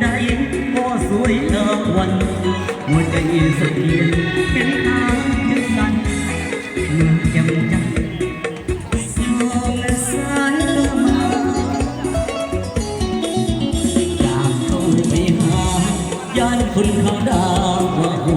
ใดพอสวยเลิกวันหัวใจสุดเทือนเป็นทางยึดกันเมื่อจำจังสองสายลมอยากเข้าไปหาย่านคนเขาด่าว่าหู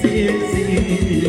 see, see.